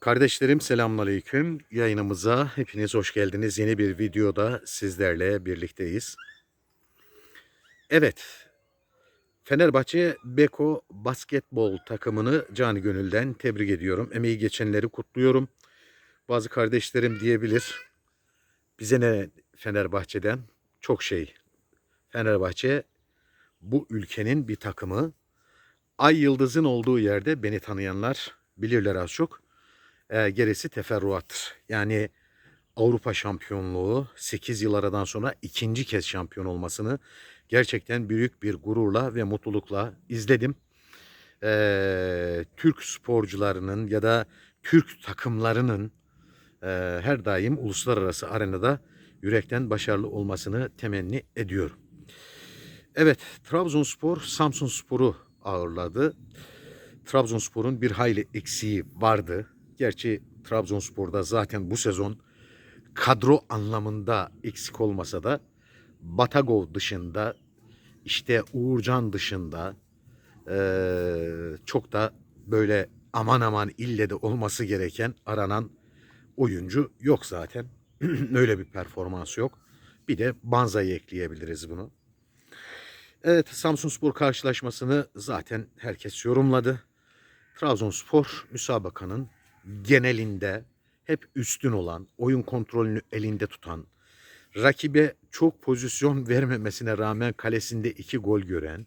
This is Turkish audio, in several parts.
Kardeşlerim selamünaleyküm. Yayınımıza hepiniz hoş geldiniz. Yeni bir videoda sizlerle birlikteyiz. Evet. Fenerbahçe Beko basketbol takımını canı gönülden tebrik ediyorum. Emeği geçenleri kutluyorum. Bazı kardeşlerim diyebilir. Bize ne Fenerbahçe'den? Çok şey. Fenerbahçe bu ülkenin bir takımı. Ay yıldızın olduğu yerde beni tanıyanlar bilirler az çok. E, gerisi teferruattır. Yani Avrupa şampiyonluğu 8 yıl aradan sonra ikinci kez şampiyon olmasını gerçekten büyük bir gururla ve mutlulukla izledim. E, Türk sporcularının ya da Türk takımlarının e, her daim uluslararası arenada yürekten başarılı olmasını temenni ediyorum. Evet, Trabzonspor Samsunspor'u ağırladı. Trabzonspor'un bir hayli eksiği vardı. Gerçi Trabzonspor'da zaten bu sezon kadro anlamında eksik olmasa da Batagov dışında işte Uğurcan dışında eee, çok da böyle aman aman ille de olması gereken aranan oyuncu yok zaten. Öyle bir performans yok. Bir de Banza'yı ekleyebiliriz bunu. Evet Samsunspor karşılaşmasını zaten herkes yorumladı. Trabzonspor müsabakanın genelinde hep üstün olan, oyun kontrolünü elinde tutan, rakibe çok pozisyon vermemesine rağmen kalesinde iki gol gören,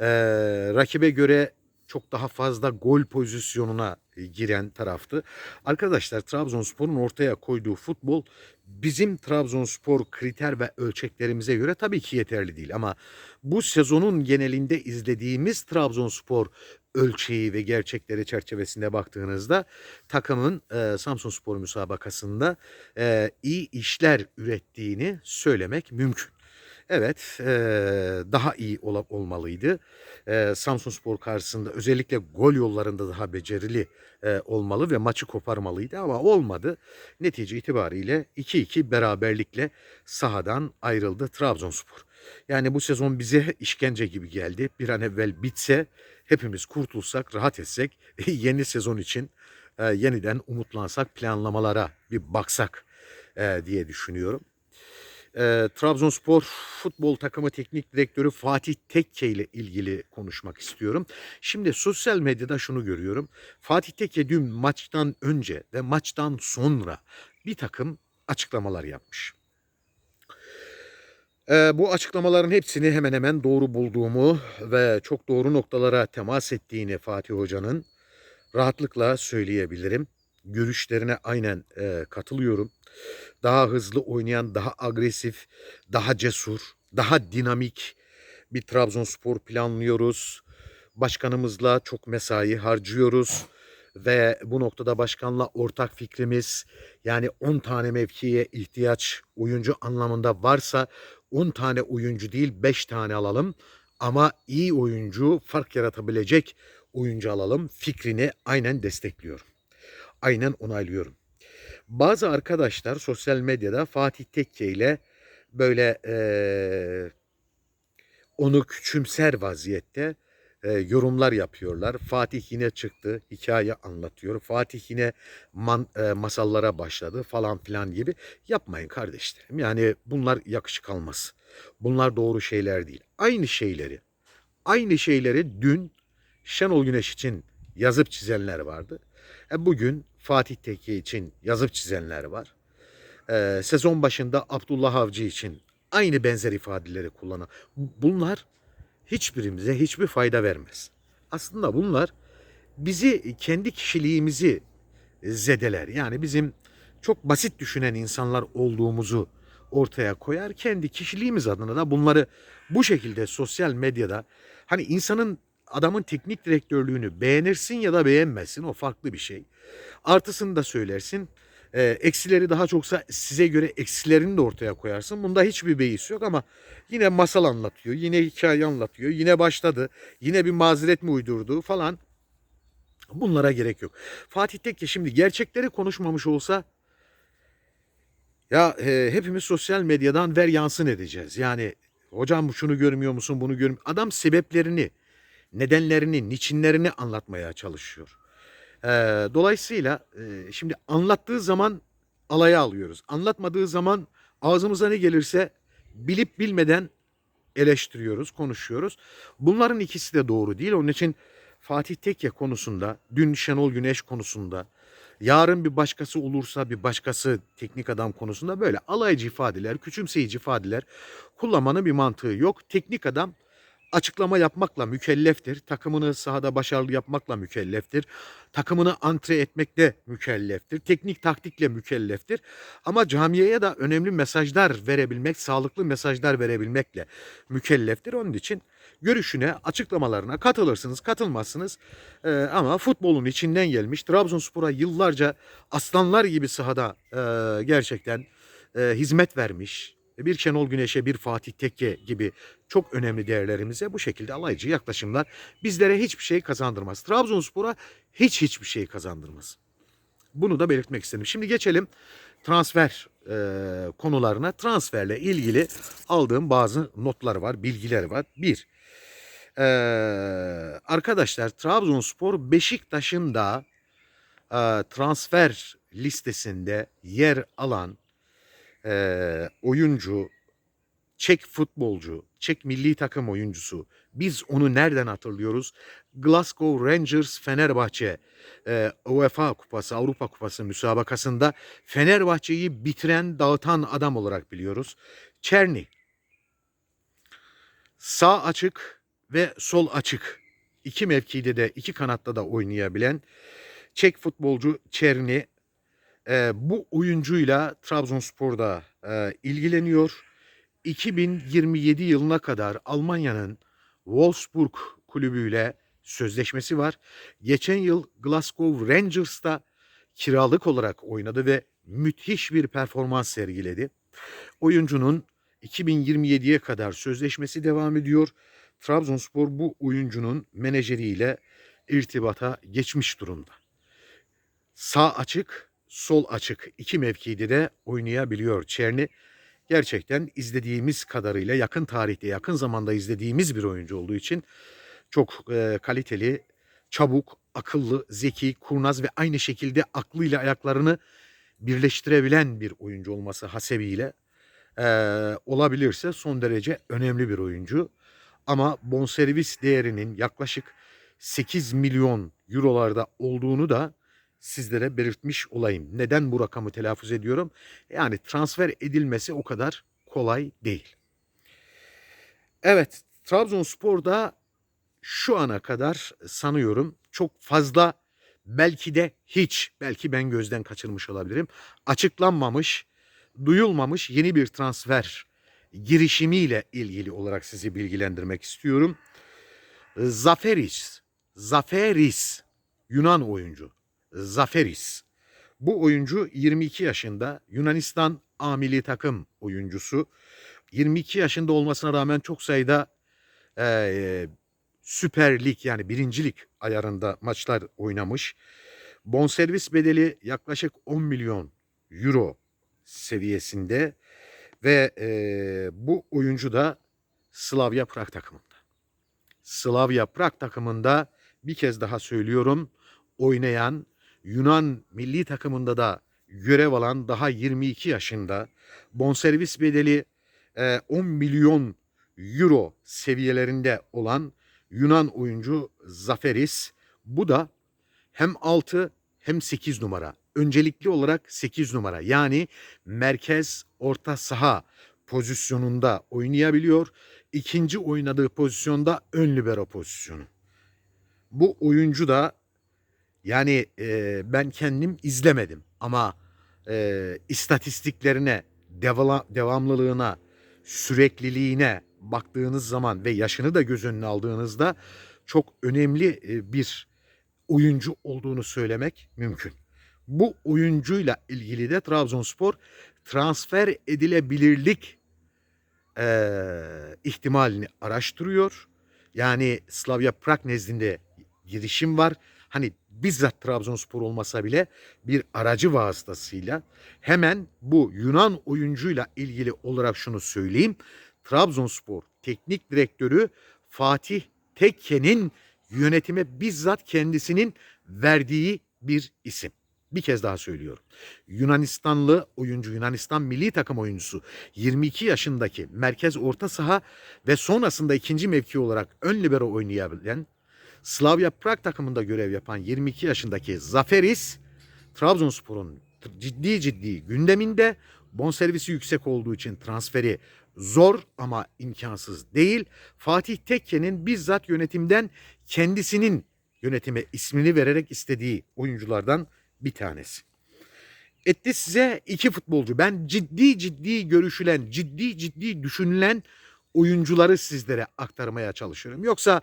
eee, rakibe göre çok daha fazla gol pozisyonuna giren taraftı. Arkadaşlar Trabzonspor'un ortaya koyduğu futbol bizim Trabzonspor kriter ve ölçeklerimize göre tabii ki yeterli değil ama bu sezonun genelinde izlediğimiz Trabzonspor ölçeği ve gerçekleri çerçevesinde baktığınızda takımın e, Samsunspor müsabakasında e, iyi işler ürettiğini söylemek mümkün. Evet, e, daha iyi ola- olmalıydı. E, Samsunspor karşısında özellikle gol yollarında daha becerili e, olmalı ve maçı koparmalıydı ama olmadı. Netice itibariyle 2-2 beraberlikle sahadan ayrıldı Trabzonspor. Yani bu sezon bize işkence gibi geldi. Bir an evvel bitse, hepimiz kurtulsak, rahat etsek, yeni sezon için e, yeniden umutlansak, planlamalara bir baksak e, diye düşünüyorum. E, Trabzonspor futbol takımı teknik direktörü Fatih Tekke ile ilgili konuşmak istiyorum. Şimdi sosyal medyada şunu görüyorum. Fatih Tekke dün maçtan önce ve maçtan sonra bir takım açıklamalar yapmış. Bu açıklamaların hepsini hemen hemen doğru bulduğumu ve çok doğru noktalara temas ettiğini Fatih Hoca'nın rahatlıkla söyleyebilirim. Görüşlerine aynen katılıyorum. Daha hızlı oynayan, daha agresif, daha cesur, daha dinamik bir Trabzonspor planlıyoruz. Başkanımızla çok mesai harcıyoruz ve bu noktada başkanla ortak fikrimiz yani 10 tane mevkiye ihtiyaç oyuncu anlamında varsa 10 tane oyuncu değil 5 tane alalım ama iyi oyuncu fark yaratabilecek oyuncu alalım fikrini aynen destekliyorum. Aynen onaylıyorum. Bazı arkadaşlar sosyal medyada Fatih Tekke ile böyle eee, onu küçümser vaziyette eee, yorumlar yapıyorlar. Fatih yine çıktı, hikaye anlatıyor. Fatih yine man- eee, masallara başladı falan filan gibi. Yapmayın kardeşlerim. Yani bunlar yakışık almaz. Bunlar doğru şeyler değil. Aynı şeyleri, aynı şeyleri dün Şenol Güneş için yazıp çizenler vardı. E bugün Fatih Tekke için yazıp çizenler var. E, sezon başında Abdullah Avcı için aynı benzer ifadeleri kullanan. Bunlar hiçbirimize hiçbir fayda vermez. Aslında bunlar bizi kendi kişiliğimizi zedeler. Yani bizim çok basit düşünen insanlar olduğumuzu ortaya koyar. Kendi kişiliğimiz adına da bunları bu şekilde sosyal medyada hani insanın adamın teknik direktörlüğünü beğenirsin ya da beğenmezsin o farklı bir şey. Artısını da söylersin. Ee, eksileri daha çoksa size göre eksilerini de ortaya koyarsın. Bunda hiçbir beis yok ama yine masal anlatıyor, yine hikaye anlatıyor, yine başladı, yine bir mazeret mi uydurdu falan. Bunlara gerek yok. Fatih Tekke şimdi gerçekleri konuşmamış olsa ya e, hepimiz sosyal medyadan ver yansın edeceğiz. Yani hocam şunu görmüyor musun bunu görmüyor. Adam sebeplerini, nedenlerini, niçinlerini anlatmaya çalışıyor. Ee, dolayısıyla e, şimdi anlattığı zaman alaya alıyoruz. Anlatmadığı zaman ağzımıza ne gelirse bilip bilmeden eleştiriyoruz, konuşuyoruz. Bunların ikisi de doğru değil. Onun için Fatih Tekke konusunda, dün Şenol Güneş konusunda, yarın bir başkası olursa bir başkası teknik adam konusunda böyle alaycı ifadeler, küçümseyici ifadeler kullanmanın bir mantığı yok. Teknik adam açıklama yapmakla mükelleftir. Takımını sahada başarılı yapmakla mükelleftir. Takımını antre etmekle mükelleftir. Teknik taktikle mükelleftir. Ama camiye da önemli mesajlar verebilmek, sağlıklı mesajlar verebilmekle mükelleftir. Onun için görüşüne, açıklamalarına katılırsınız, katılmazsınız. Ee, ama futbolun içinden gelmiş. Trabzonspor'a yıllarca aslanlar gibi sahada e, gerçekten e, hizmet vermiş. Bir Şenol Güneş'e, bir Fatih Tekke gibi çok önemli değerlerimize bu şekilde alaycı yaklaşımlar bizlere hiçbir şey kazandırmaz. Trabzonspor'a hiç hiçbir şey kazandırmaz. Bunu da belirtmek istedim. Şimdi geçelim transfer e, konularına. Transferle ilgili aldığım bazı notlar var, bilgiler var. Bir, e, arkadaşlar Trabzonspor Beşiktaş'ın da e, transfer listesinde yer alan e, oyuncu, Çek futbolcu, Çek milli takım oyuncusu. Biz onu nereden hatırlıyoruz? Glasgow Rangers Fenerbahçe e, UEFA Kupası, Avrupa Kupası müsabakasında Fenerbahçe'yi bitiren, dağıtan adam olarak biliyoruz. Çerni. Sağ açık ve sol açık. İki mevkide de, iki kanatta da oynayabilen Çek futbolcu Çerni e, bu oyuncuyla Trabzonspor'da e, ilgileniyor. 2027 yılına kadar Almanya'nın Wolfsburg kulübüyle sözleşmesi var. Geçen yıl Glasgow Rangers'ta kiralık olarak oynadı ve müthiş bir performans sergiledi. Oyuncunun 2027'ye kadar sözleşmesi devam ediyor. Trabzonspor bu oyuncunun menajeriyle irtibata geçmiş durumda. Sağ açık, sol açık iki mevkide de oynayabiliyor Çerni. Gerçekten izlediğimiz kadarıyla yakın tarihte, yakın zamanda izlediğimiz bir oyuncu olduğu için çok e, kaliteli, çabuk, akıllı, zeki, kurnaz ve aynı şekilde aklıyla ayaklarını birleştirebilen bir oyuncu olması hasebiyle e, olabilirse son derece önemli bir oyuncu. Ama bonservis değerinin yaklaşık 8 milyon eurolarda olduğunu da sizlere belirtmiş olayım. Neden bu rakamı telaffuz ediyorum? Yani transfer edilmesi o kadar kolay değil. Evet, Trabzonspor'da şu ana kadar sanıyorum çok fazla belki de hiç, belki ben gözden kaçırmış olabilirim. Açıklanmamış, duyulmamış yeni bir transfer girişimiyle ilgili olarak sizi bilgilendirmek istiyorum. Zaferis, Zaferis Yunan oyuncu. Zaferis. Bu oyuncu 22 yaşında Yunanistan A milli takım oyuncusu. 22 yaşında olmasına rağmen çok sayıda e, Süper Lig yani birincilik ayarında maçlar oynamış. Bonservis bedeli yaklaşık 10 milyon euro seviyesinde ve e, bu oyuncu da Slavia Prag takımında. Slavia Prag takımında bir kez daha söylüyorum oynayan Yunan milli takımında da görev alan daha 22 yaşında bonservis bedeli 10 milyon euro seviyelerinde olan Yunan oyuncu Zaferis. Bu da hem 6 hem 8 numara. Öncelikli olarak 8 numara yani merkez orta saha pozisyonunda oynayabiliyor. İkinci oynadığı pozisyonda ön libero pozisyonu. Bu oyuncu da yani e, ben kendim izlemedim ama e, istatistiklerine, devala, devamlılığına, sürekliliğine baktığınız zaman ve yaşını da göz önüne aldığınızda çok önemli bir oyuncu olduğunu söylemek mümkün. Bu oyuncuyla ilgili de Trabzonspor transfer edilebilirlik e, ihtimalini araştırıyor. Yani Slavia Prag nezdinde girişim var hani bizzat Trabzonspor olmasa bile bir aracı vasıtasıyla hemen bu Yunan oyuncuyla ilgili olarak şunu söyleyeyim. Trabzonspor teknik direktörü Fatih Tekke'nin yönetime bizzat kendisinin verdiği bir isim. Bir kez daha söylüyorum. Yunanistanlı oyuncu, Yunanistan milli takım oyuncusu 22 yaşındaki merkez orta saha ve sonrasında ikinci mevki olarak ön libero oynayabilen Slavia Prag takımında görev yapan 22 yaşındaki Zaferis Trabzonspor'un ciddi ciddi gündeminde bonservisi yüksek olduğu için transferi zor ama imkansız değil. Fatih Tekke'nin bizzat yönetimden kendisinin yönetime ismini vererek istediği oyunculardan bir tanesi. Etti size iki futbolcu. Ben ciddi ciddi görüşülen, ciddi ciddi düşünülen oyuncuları sizlere aktarmaya çalışıyorum. Yoksa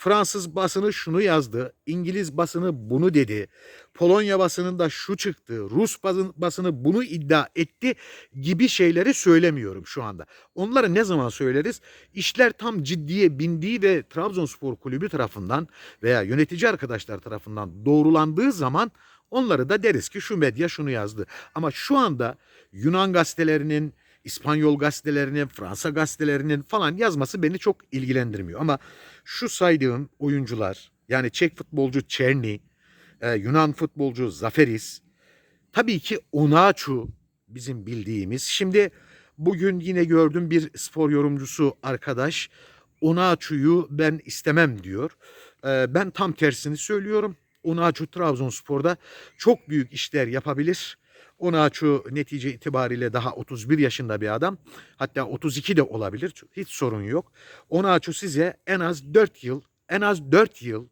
Fransız basını şunu yazdı, İngiliz basını bunu dedi, Polonya basınında şu çıktı, Rus basın- basını bunu iddia etti gibi şeyleri söylemiyorum şu anda. Onları ne zaman söyleriz? İşler tam ciddiye bindiği ve Trabzonspor kulübü tarafından veya yönetici arkadaşlar tarafından doğrulandığı zaman onları da deriz ki şu medya şunu yazdı. Ama şu anda Yunan gazetelerinin, İspanyol gazetelerinin, Fransa gazetelerinin falan yazması beni çok ilgilendirmiyor. Ama şu saydığım oyuncular yani Çek futbolcu Çerni, e, Yunan futbolcu Zaferis, tabii ki Onaçu bizim bildiğimiz. Şimdi bugün yine gördüm bir spor yorumcusu arkadaş Onaçu'yu ben istemem diyor. E, ben tam tersini söylüyorum. Onaçu Trabzonspor'da çok büyük işler yapabilir. Onaçu netice itibariyle daha 31 yaşında bir adam. Hatta 32 de olabilir. Hiç sorun yok. Onaçu size en az 4 yıl, en az 4 yıl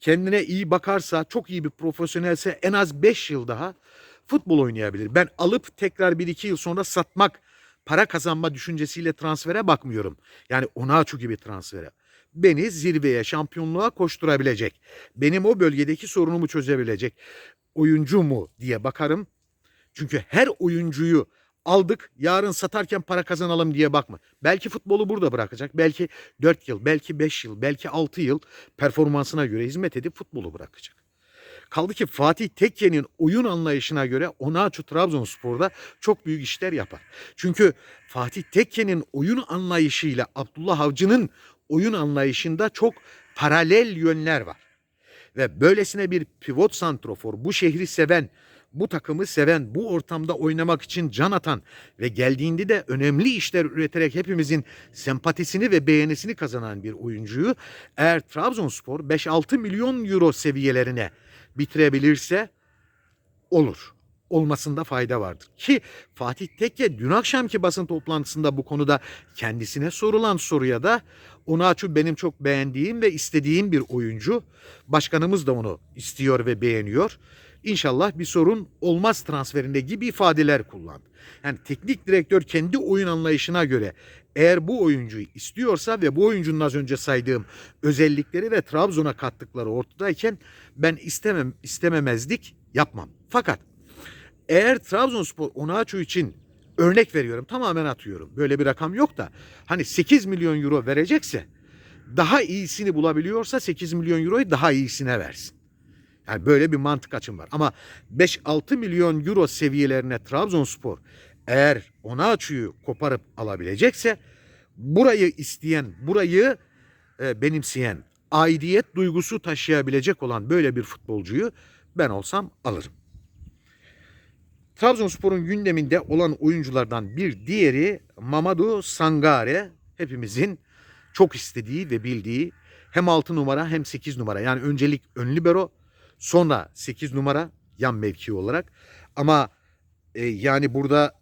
kendine iyi bakarsa, çok iyi bir profesyonelse en az 5 yıl daha futbol oynayabilir. Ben alıp tekrar 1-2 yıl sonra satmak, para kazanma düşüncesiyle transfere bakmıyorum. Yani Onaçu gibi transfere. Beni zirveye, şampiyonluğa koşturabilecek, benim o bölgedeki sorunumu çözebilecek oyuncu mu diye bakarım. Çünkü her oyuncuyu aldık yarın satarken para kazanalım diye bakma. Belki futbolu burada bırakacak. Belki 4 yıl, belki 5 yıl, belki 6 yıl performansına göre hizmet edip futbolu bırakacak. Kaldı ki Fatih Tekke'nin oyun anlayışına göre Onaçu Trabzonspor'da çok büyük işler yapar. Çünkü Fatih Tekke'nin oyun anlayışıyla Abdullah Avcı'nın oyun anlayışında çok paralel yönler var. Ve böylesine bir pivot santrofor, bu şehri seven, bu takımı seven, bu ortamda oynamak için can atan ve geldiğinde de önemli işler üreterek hepimizin sempatisini ve beğenisini kazanan bir oyuncuyu eğer Trabzonspor 5-6 milyon euro seviyelerine bitirebilirse olur. Olmasında fayda vardır. Ki Fatih Tekke dün akşamki basın toplantısında bu konuda kendisine sorulan soruya da Onaçu benim çok beğendiğim ve istediğim bir oyuncu. Başkanımız da onu istiyor ve beğeniyor. İnşallah bir sorun olmaz transferinde gibi ifadeler kullandı. Yani teknik direktör kendi oyun anlayışına göre eğer bu oyuncuyu istiyorsa ve bu oyuncunun az önce saydığım özellikleri ve Trabzon'a kattıkları ortadayken ben istemem istememezlik yapmam. Fakat eğer Trabzonspor Onaçu için örnek veriyorum tamamen atıyorum. Böyle bir rakam yok da hani 8 milyon euro verecekse daha iyisini bulabiliyorsa 8 milyon euroyu daha iyisine versin. Yani böyle bir mantık açım var. Ama 5-6 milyon euro seviyelerine Trabzonspor eğer Onaçu'yu koparıp alabilecekse burayı isteyen, burayı e, benimseyen, aidiyet duygusu taşıyabilecek olan böyle bir futbolcuyu ben olsam alırım. Trabzonspor'un gündeminde olan oyunculardan bir diğeri Mamadou Sangare. Hepimizin çok istediği ve bildiği hem 6 numara hem 8 numara. Yani öncelik ön libero sonra 8 numara yan mevki olarak. Ama e, yani burada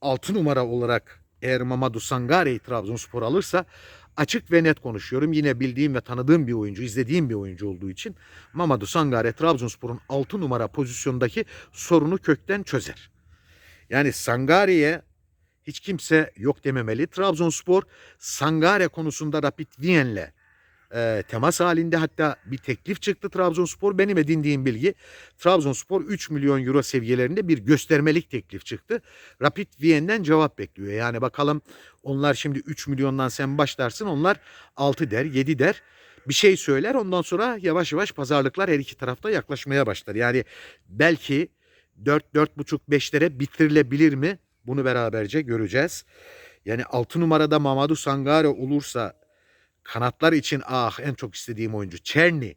6 numara olarak eğer Mamadou Sangare'yi Trabzonspor alırsa açık ve net konuşuyorum. Yine bildiğim ve tanıdığım bir oyuncu, izlediğim bir oyuncu olduğu için Mamadou Sangare Trabzonspor'un 6 numara pozisyondaki sorunu kökten çözer. Yani Sangare'ye hiç kimse yok dememeli. Trabzonspor Sangare konusunda Rapid Wien'le e, temas halinde hatta bir teklif çıktı Trabzonspor. Benim edindiğim bilgi Trabzonspor 3 milyon euro seviyelerinde bir göstermelik teklif çıktı. Rapid Wien'den cevap bekliyor. Yani bakalım onlar şimdi 3 milyondan sen başlarsın onlar 6 der 7 der bir şey söyler ondan sonra yavaş yavaş pazarlıklar her iki tarafta yaklaşmaya başlar. Yani belki 4 4,5 5'lere bitirilebilir mi? Bunu beraberce göreceğiz. Yani 6 numarada Mamadou Sangare olursa kanatlar için ah en çok istediğim oyuncu Çerni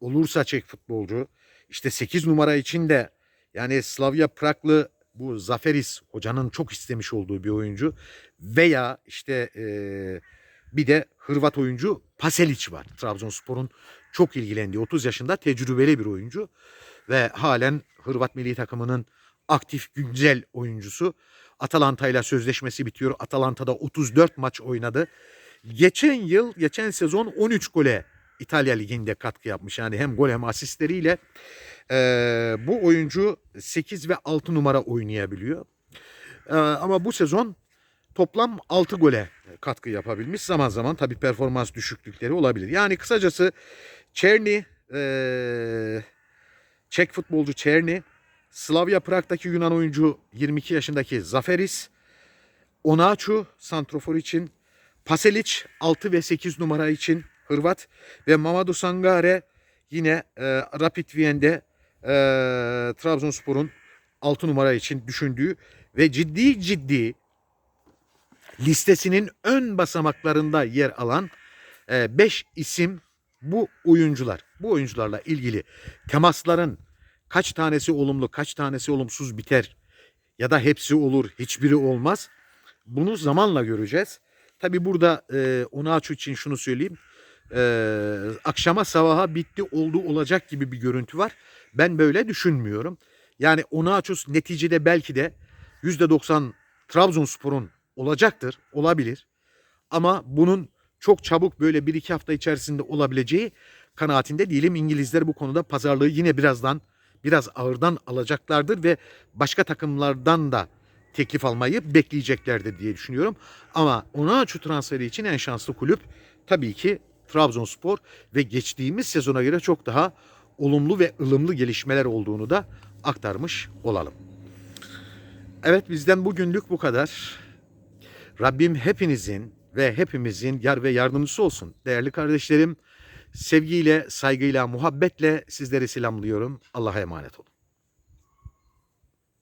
olursa Çek futbolcu İşte 8 numara için de yani Slavia Praglı bu Zaferis hocanın çok istemiş olduğu bir oyuncu veya işte eee, bir de Hırvat oyuncu Paselic var. Trabzonspor'un çok ilgilendiği 30 yaşında tecrübeli bir oyuncu ve halen Hırvat milli takımının aktif güncel oyuncusu. Atalanta ile sözleşmesi bitiyor. Atalanta'da 34 maç oynadı. Geçen yıl, geçen sezon 13 gole İtalya Ligi'nde katkı yapmış. Yani hem gol hem asistleriyle Eee, bu oyuncu 8 ve 6 numara oynayabiliyor. Eee, ama bu sezon toplam 6 gole katkı yapabilmiş. Zaman zaman tabii performans düşüklükleri olabilir. Yani kısacası Çerni, eee, Çek futbolcu Çerni, Slavia Prag'daki Yunan oyuncu 22 yaşındaki Zaferis, Onaçu santrofor için, Paselic 6 ve 8 numara için Hırvat ve Mamadou Sangare yine e, Rapid Vien'de e, Trabzonspor'un 6 numara için düşündüğü ve ciddi ciddi listesinin ön basamaklarında yer alan 5 isim bu oyuncular. Bu oyuncularla ilgili temasların kaç tanesi olumlu, kaç tanesi olumsuz biter ya da hepsi olur, hiçbiri olmaz. Bunu zamanla göreceğiz. Tabi burada e, Onaçu için şunu söyleyeyim. E, akşama sabaha bitti oldu olacak gibi bir görüntü var. Ben böyle düşünmüyorum. Yani Onaçu neticede belki de %90 Trabzonspor'un olacaktır, olabilir. Ama bunun çok çabuk böyle bir iki hafta içerisinde olabileceği kanaatinde değilim. İngilizler bu konuda pazarlığı yine birazdan biraz ağırdan alacaklardır ve başka takımlardan da teklif almayı bekleyeceklerdir diye düşünüyorum. Ama Onaçu transferi için en şanslı kulüp tabii ki Trabzonspor ve geçtiğimiz sezona göre çok daha olumlu ve ılımlı gelişmeler olduğunu da aktarmış olalım. Evet bizden bugünlük bu kadar. Rabbim hepinizin ve hepimizin yar ve yardımcısı olsun. Değerli kardeşlerim, sevgiyle, saygıyla, muhabbetle sizleri selamlıyorum. Allah'a emanet olun.